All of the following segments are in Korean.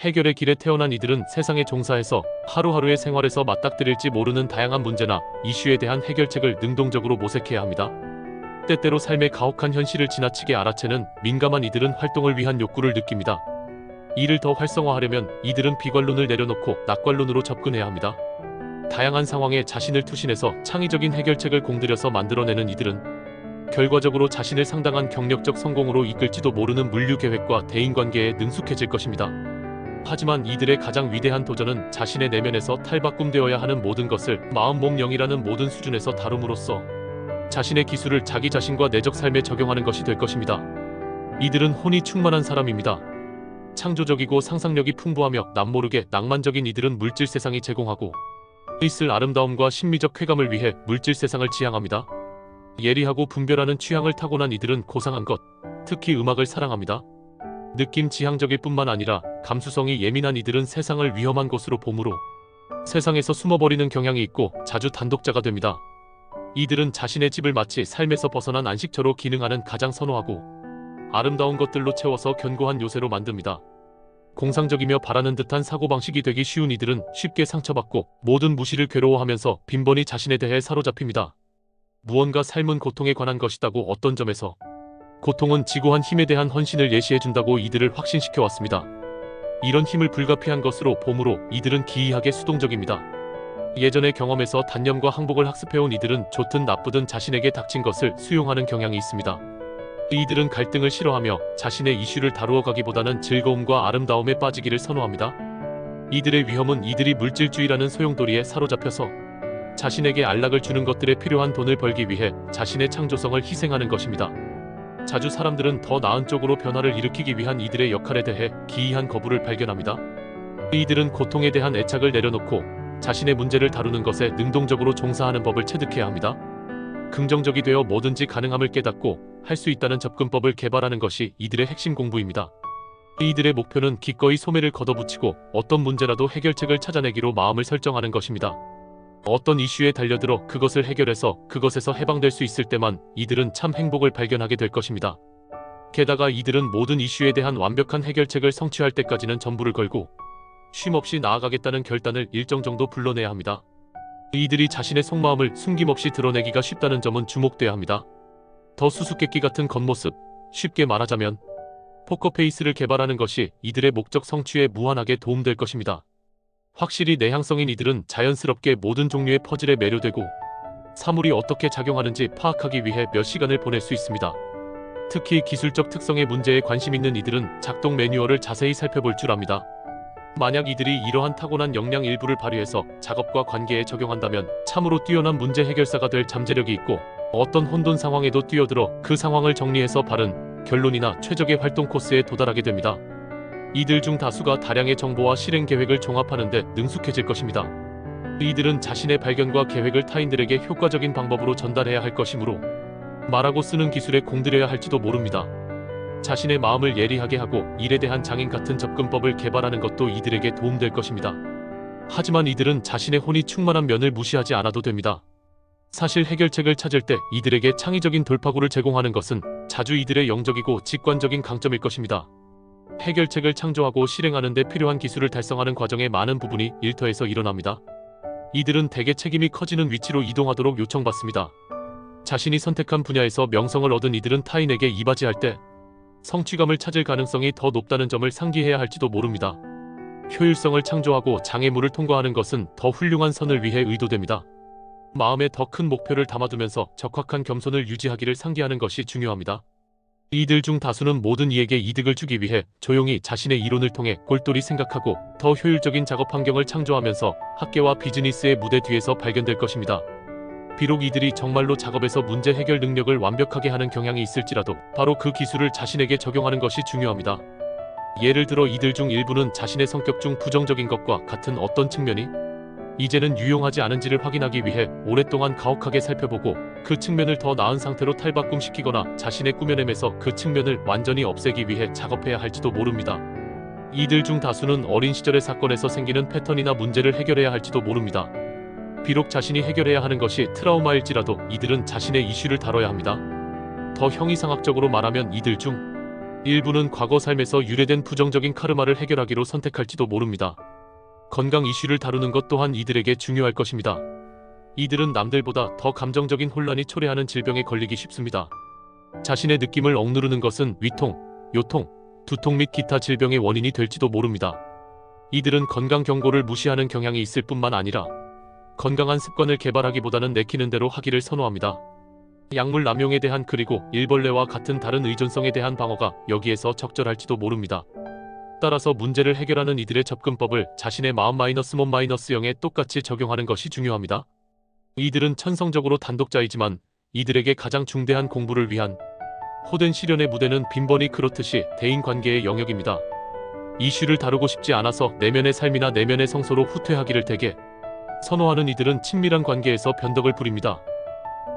해결의 길에 태어난 이들은 세상에 종사해서 하루하루의 생활에서 맞닥뜨릴지 모르는 다양한 문제나 이슈에 대한 해결책을 능동적으로 모색해야 합니다. 때때로 삶의 가혹한 현실을 지나치게 알아채는 민감한 이들은 활동을 위한 욕구를 느낍니다. 이를 더 활성화하려면 이들은 비관론을 내려놓고 낙관론으로 접근해야 합니다. 다양한 상황에 자신을 투신해서 창의적인 해결책을 공들여서 만들어내는 이들은 결과적으로 자신을 상당한 경력적 성공으로 이끌지도 모르는 물류 계획과 대인 관계에 능숙해질 것입니다. 하지만 이들의 가장 위대한 도전은 자신의 내면에서 탈바꿈되어야 하는 모든 것을 마음, 몸, 영이라는 모든 수준에서 다룸으로써 자신의 기술을 자기 자신과 내적 삶에 적용하는 것이 될 것입니다. 이들은 혼이 충만한 사람입니다. 창조적이고 상상력이 풍부하며 남모르게 낭만적인 이들은 물질 세상이 제공하고 있을 아름다움과 심미적 쾌감을 위해 물질 세상을 지향합니다. 예리하고 분별하는 취향을 타고난 이들은 고상한 것, 특히 음악을 사랑합니다. 느낌 지향적일 뿐만 아니라 감수성이 예민한 이들은 세상을 위험한 곳으로 봄으로 세상에서 숨어버리는 경향이 있고 자주 단독자가 됩니다. 이들은 자신의 집을 마치 삶에서 벗어난 안식처로 기능하는 가장 선호하고 아름다운 것들로 채워서 견고한 요새로 만듭니다. 공상적이며 바라는 듯한 사고방식이 되기 쉬운 이들은 쉽게 상처받고 모든 무시를 괴로워하면서 빈번히 자신에 대해 사로잡힙니다. 무언가 삶은 고통에 관한 것이다고 어떤 점에서 고통은 지고한 힘에 대한 헌신을 예시해준다고 이들을 확신시켜 왔습니다. 이런 힘을 불가피한 것으로 봄으로 이들은 기이하게 수동적입니다. 예전의 경험에서 단념과 항복을 학습해온 이들은 좋든 나쁘든 자신에게 닥친 것을 수용하는 경향이 있습니다. 이들은 갈등을 싫어하며 자신의 이슈를 다루어 가기보다는 즐거움과 아름다움에 빠지기를 선호합니다. 이들의 위험은 이들이 물질주의라는 소용돌이에 사로잡혀서 자신에게 안락을 주는 것들에 필요한 돈을 벌기 위해 자신의 창조성을 희생하는 것입니다. 자주 사람들은 더 나은 쪽으로 변화를 일으키기 위한 이들의 역할에 대해 기이한 거부를 발견합니다. 이들은 고통에 대한 애착을 내려놓고 자신의 문제를 다루는 것에 능동적으로 종사하는 법을 체득해야 합니다. 긍정적이 되어 뭐든지 가능함을 깨닫고 할 수 있다는 접근법을 개발하는 것이 이들의 핵심 공부입니다. 이들의 목표는 기꺼이 소매를 걷어붙이고 어떤 문제라도 해결책을 찾아내기로 마음을 설정하는 것입니다. 어떤 이슈에 달려들어 그것을 해결해서 그것에서 해방될 수 있을 때만 이들은 참 행복을 발견하게 될 것입니다. 게다가 이들은 모든 이슈에 대한 완벽한 해결책을 성취할 때까지는 전부를 걸고 쉼없이 나아가겠다는 결단을 일정 정도 불러내야 합니다. 이들이 자신의 속마음을 숨김없이 드러내기가 쉽다는 점은 주목돼야 합니다. 더 수수께끼 같은 겉모습, 쉽게 말하자면 포커페이스를 개발하는 것이 이들의 목적 성취에 무한하게 도움될 것입니다. 확실히 내향성인 이들은 자연스럽게 모든 종류의 퍼즐에 매료되고 사물이 어떻게 작용하는지 파악하기 위해 몇 시간을 보낼 수 있습니다. 특히 기술적 특성의 문제에 관심 있는 이들은 작동 매뉴얼을 자세히 살펴볼 줄 압니다. 만약 이들이 이러한 타고난 역량 일부를 발휘해서 작업과 관계에 적용한다면 참으로 뛰어난 문제 해결사가 될 잠재력이 있고 어떤 혼돈 상황에도 뛰어들어 그 상황을 정리해서 바른 결론이나 최적의 활동 코스에 도달하게 됩니다. 이들 중 다수가 다량의 정보와 실행 계획을 종합하는 데 능숙해질 것입니다. 이들은 자신의 발견과 계획을 타인들에게 효과적인 방법으로 전달해야 할 것이므로 말하고 쓰는 기술에 공들여야 할지도 모릅니다. 자신의 마음을 예리하게 하고 일에 대한 장인 같은 접근법을 개발하는 것도 이들에게 도움될 것입니다. 하지만 이들은 자신의 혼이 충만한 면을 무시하지 않아도 됩니다. 사실 해결책을 찾을 때 이들에게 창의적인 돌파구를 제공하는 것은 자주 이들의 영적이고 직관적인 강점일 것입니다. 해결책을 창조하고 실행하는 데 필요한 기술을 달성하는 과정의 많은 부분이 일터에서 일어납니다. 이들은 대개 책임이 커지는 위치로 이동하도록 요청받습니다. 자신이 선택한 분야에서 명성을 얻은 이들은 타인에게 이바지할 때 성취감을 찾을 가능성이 더 높다는 점을 상기해야 할지도 모릅니다. 효율성을 창조하고 장애물을 통과하는 것은 더 훌륭한 선을 위해 의도됩니다. 마음에 더 큰 목표를 담아두면서 적확한 겸손을 유지하기를 상기하는 것이 중요합니다. 이들 중 다수는 모든 이에게 이득을 주기 위해 조용히 자신의 이론을 통해 골똘히 생각하고 더 효율적인 작업 환경을 창조하면서 학계와 비즈니스의 무대 뒤에서 발견될 것입니다. 비록 이들이 정말로 작업에서 문제 해결 능력을 완벽하게 하는 경향이 있을지라도 바로 그 기술을 자신에게 적용하는 것이 중요합니다. 예를 들어 이들 중 일부는 자신의 성격 중 부정적인 것과 같은 어떤 측면이 이제는 유용하지 않은지를 확인하기 위해 오랫동안 가혹하게 살펴보고 그 측면을 더 나은 상태로 탈바꿈시키거나 자신의 꾸며냄에서 그 측면을 완전히 없애기 위해 작업해야 할지도 모릅니다. 이들 중 다수는 어린 시절의 사건에서 생기는 패턴이나 문제를 해결해야 할지도 모릅니다. 비록 자신이 해결해야 하는 것이 트라우마일지라도 이들은 자신의 이슈를 다뤄야 합니다. 더 형이상학적으로 말하면 이들 중 일부는 과거 삶에서 유래된 부정적인 카르마를 해결하기로 선택할지도 모릅니다. 건강 이슈를 다루는 것 또한 이들에게 중요할 것입니다. 이들은 남들보다 더 감정적인 혼란이 초래하는 질병에 걸리기 쉽습니다. 자신의 느낌을 억누르는 것은 위통, 요통, 두통 및 기타 질병의 원인이 될지도 모릅니다. 이들은 건강 경고를 무시하는 경향이 있을 뿐만 아니라 건강한 습관을 개발하기보다는 내키는 대로 하기를 선호합니다. 약물 남용에 대한 그리고 일벌레와 같은 다른 의존성에 대한 방어가 여기에서 적절할지도 모릅니다. 따라서 문제를 해결하는 이들의 접근법을 자신의 마음 마이너스 몸 마이너스 0에 똑같이 적용하는 것이 중요합니다. 이들은 천성적으로 단독자이지만 이들에게 가장 중대한 공부를 위한 호된 시련의 무대는 빈번히 그렇듯이 대인 관계의 영역입니다. 이슈를 다루고 싶지 않아서 내면의 삶이나 내면의 성소로 후퇴하기를 대개 선호하는 이들은 친밀한 관계에서 변덕을 부립니다.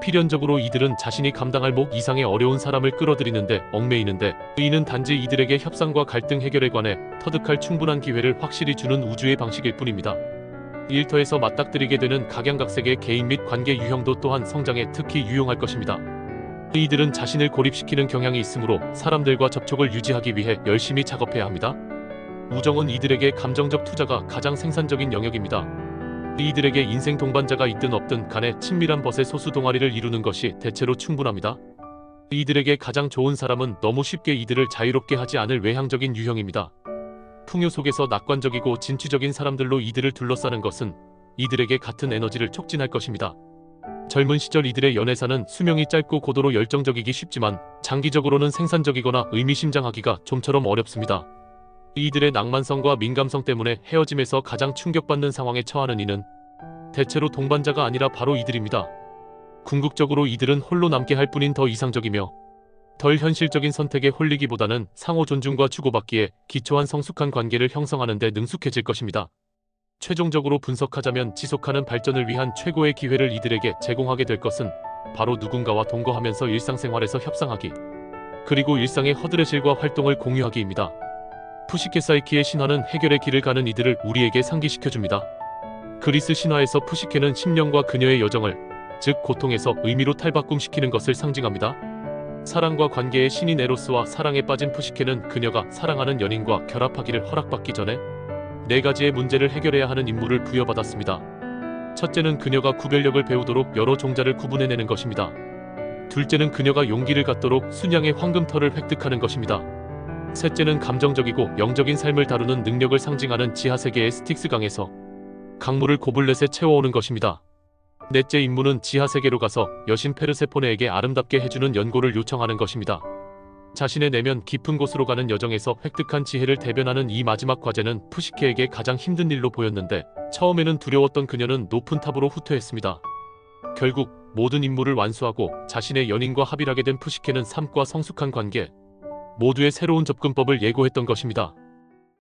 필연적으로 이들은 자신이 감당할 목 이상의 어려운 사람을 끌어들이는데 얽매이는데 이는 단지 이들에게 협상과 갈등 해결에 관해 터득할 충분한 기회를 확실히 주는 우주의 방식일 뿐입니다. 일터에서 맞닥뜨리게 되는 각양각색의 개인 및 관계 유형도 또한 성장에 특히 유용할 것입니다. 이들은 자신을 고립시키는 경향이 있으므로 사람들과 접촉을 유지하기 위해 열심히 작업해야 합니다. 우정은 이들에게 감정적 투자가 가장 생산적인 영역입니다. 이들에게 인생 동반자가 있든 없든 간에 친밀한 벗의 소수 동아리를 이루는 것이 대체로 충분합니다. 이들에게 가장 좋은 사람은 너무 쉽게 이들을 자유롭게 하지 않을 외향적인 유형입니다. 풍요 속에서 낙관적이고 진취적인 사람들로 이들을 둘러싸는 것은 이들에게 같은 에너지를 촉진할 것입니다. 젊은 시절 이들의 연애사는 수명이 짧고 고도로 열정적이기 쉽지만 장기적으로는 생산적이거나 의미심장하기가 좀처럼 어렵습니다. 이들의 낭만성과 민감성 때문에 헤어짐에서 가장 충격받는 상황에 처하는 이는 대체로 동반자가 아니라 바로 이들입니다. 궁극적으로 이들은 홀로 남게 할 뿐인 더 이상적이며 덜 현실적인 선택에 홀리기보다는 상호 존중과 주고받기에 기초한 성숙한 관계를 형성하는 데 능숙해질 것입니다. 최종적으로 분석하자면 지속하는 발전을 위한 최고의 기회를 이들에게 제공하게 될 것은 바로 누군가와 동거하면서 일상생활에서 협상하기 그리고 일상의 허드렛일과 활동을 공유하기입니다. 푸시케 사이키의 신화는 해결의 길을 가는 이들을 우리에게 상기시켜줍니다. 그리스 신화에서 푸시케는 심령과 그녀의 여정을 즉 고통에서 의미로 탈바꿈시키는 것을 상징합니다. 사랑과 관계의 신인 에로스와 사랑에 빠진 푸시케는 그녀가 사랑하는 연인과 결합하기를 허락받기 전에 네 가지의 문제를 해결해야 하는 임무를 부여받았습니다. 첫째는 그녀가 구별력을 배우도록 여러 종자를 구분해내는 것입니다. 둘째는 그녀가 용기를 갖도록 순양의 황금털을 획득하는 것입니다. 셋째는 감정적이고 영적인 삶을 다루는 능력을 상징하는 지하세계의 스틱스 강에서 강물을 고블렛에 채워오는 것입니다. 넷째 임무는 지하세계로 가서 여신 페르세포네에게 아름답게 해주는 연고를 요청하는 것입니다. 자신의 내면 깊은 곳으로 가는 여정에서 획득한 지혜를 대변하는 이 마지막 과제는 푸시케에게 가장 힘든 일로 보였는데 처음에는 두려웠던 그녀는 높은 탑으로 후퇴했습니다. 결국 모든 임무를 완수하고 자신의 연인과 합일하게 된 푸시케는 삶과 성숙한 관계, 모두의 새로운 접근법을 예고했던 것입니다.